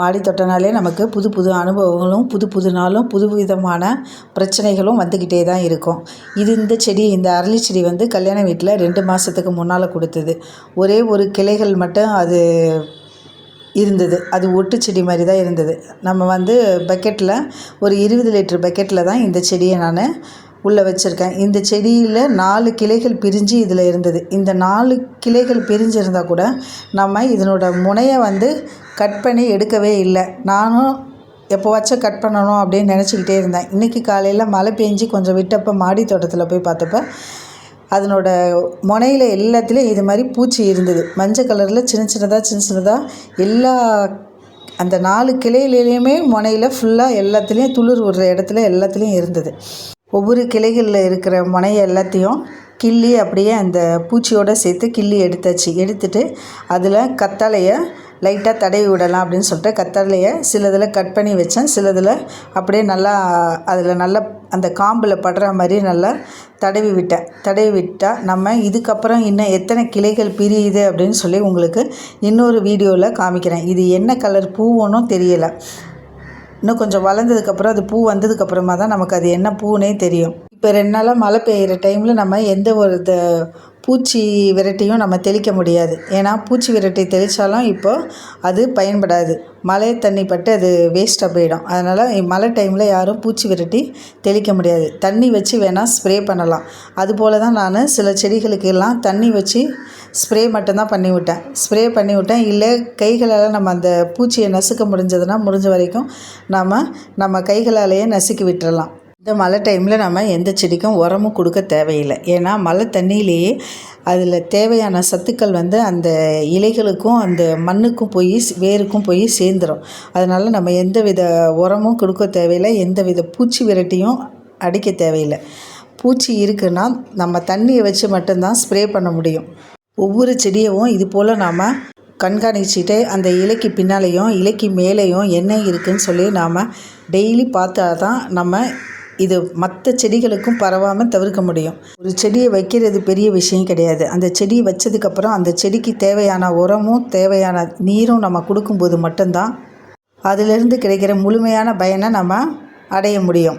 மாடி தொட்டனாலே நமக்கு புது புது அனுபவங்களும் புது புது நாளும் புது விதமான பிரச்சனைகளும் வந்துக்கிட்டே தான் இருக்கும். இது இந்த செடி இந்த அரளி செடி வந்து கல்யாண வீட்டில் ரெண்டு மாதத்துக்கு முன்னால் கொடுத்தது. ஒரே ஒரு கிளைகள் மட்டும் அது இருந்தது. அது ஒட்டு செடி மாதிரி தான் இருந்தது. நம்ம வந்து பக்கெட்டில் ஒரு இருபது லிட்டர் பக்கெட்டில் தான் இந்த செடியை நான் உள்ளே வச்சுருக்கேன். இந்த செடியில் நாலு கிளைகள் பிரிஞ்சு இதில் இருந்தது. இந்த நாலு கிளைகள் பிரிஞ்சிருந்தால் கூட நம்ம இதனோட முனையை வந்து கட் பண்ணி எடுக்கவே இல்லை. நானும் எப்போவாச்சும் கட் பண்ணணும் அப்படின்னு நினச்சிக்கிட்டே இருந்தேன். இன்றைக்கி காலையில் மழை பெஞ்சு கொஞ்சம் விட்டப்போ மாடி தோட்டத்தில் போய் பார்த்தப்ப அதனோட முனையில் எல்லாத்துலேயும் இது மாதிரி பூச்சி இருந்தது. மஞ்சள் கலரில் சின்ன சின்னதாக சின்ன சின்னதாக எல்லா அந்த நாலு கிளையிலையுமே முனையில் ஃபுல்லாக எல்லாத்துலேயும் துளிர் விடுற இடத்துல எல்லாத்துலேயும் இருந்தது. ஒவ்வொரு கிளைகளில் இருக்கிற முனையை எல்லாத்தையும் கிள்ளி அப்படியே அந்த பூச்சியோடு சேர்த்து கிள்ளி எடுத்தாச்சு. எடுத்துட்டு அதில் கத்தாழையை லைட்டாக தடவி விடலாம் அப்படின்னு சொல்லிட்டு கத்தாழையை சிலதில் கட் பண்ணி வச்சேன். சிலதில் அப்படியே நல்லா அதில் நல்லா அந்த காம்பில் படுற மாதிரி நல்லா தடவி விட்டேன். தடவி விட்டால் நம்ம இதுக்கப்புறம் இன்னும் எத்தனை கிளைகள் பிரியுது அப்படின்னு சொல்லி உங்களுக்கு இன்னொரு வீடியோவில் காமிக்கிறேன். இது என்ன கலர் பூவோனும் தெரியலை. இன்னும் கொஞ்சம் வளர்ந்ததுக்கப்புறம் அது பூ வந்ததுக்கப்புறமா தான் நமக்கு அது என்ன பூனே தெரியும். இப்போ ரெண்டு நாளாக மழை பெய்கிற டைமில் நம்ம எந்த ஒரு த பூச்சி விரட்டியும் நம்ம தெளிக்க முடியாது. ஏன்னா பூச்சி விரட்டி தெளித்தாலும் இப்போ அது பயன்படாது. மழை தண்ணி பட்டு அது வேஸ்ட்டாக போயிடும். அதனால் மழை டைமில் யாரும் பூச்சி விரட்டி தெளிக்க முடியாது. தண்ணி வச்சு வேணால் ஸ்ப்ரே பண்ணலாம். அதுபோல் தான் நான் சில செடிகளுக்கெல்லாம் தண்ணி வச்சு ஸ்ப்ரே மட்டும்தான் பண்ணி விட்டேன். ஸ்ப்ரே பண்ணி விட்டேன். இல்லை கைகளால் நம்ம அந்த பூச்சியை நசுக்க முடிஞ்சதுன்னா முடிஞ்ச வரைக்கும் நாம் நம்ம கைகளாலேயே நசுக்கி விட்டுறலாம். இந்த மழை டைமில் நம்ம எந்த செடிக்கும் உரமும் கொடுக்க தேவையில்லை. ஏன்னா மழை தண்ணியிலேயே அதில் தேவையான சத்துக்கள் வந்து அந்த இலைகளுக்கும் அந்த மண்ணுக்கும் போய் வேருக்கும் போய் சேர்ந்துடும் அதனால் நம்ம எந்த வித உரமும் கொடுக்க தேவையில்லை. எந்த வித பூச்சி விரட்டியும் அடிக்க தேவையில்லை. பூச்சி இருக்குன்னா நம்ம தண்ணியை வச்சு மட்டும்தான் ஸ்ப்ரே பண்ண முடியும். ஒவ்வொரு செடியவும் இது போல் நாம் கண்காணிச்சுட்டு அந்த இலைக்கு பின்னாலேயும் இலைக்கு மேலேயும் என்ன இருக்குதுன்னு சொல்லி நாம் டெய்லி பார்த்தா தான் நம்ம இது மற்ற செடிகளுக்கும் பரவாமல் தவிர்க்க முடியும். ஒரு செடியை வைக்கிறது பெரிய விஷயம் கிடையாது. அந்த செடியை வச்சதுக்கப்புறம் அந்த செடிக்கு தேவையான உரமும் தேவையான நீரும் நம்ம கொடுக்கும்போது மட்டும்தான் அதிலிருந்து கிடைக்கிற முழுமையான பயனை நம்ம அடைய முடியும்.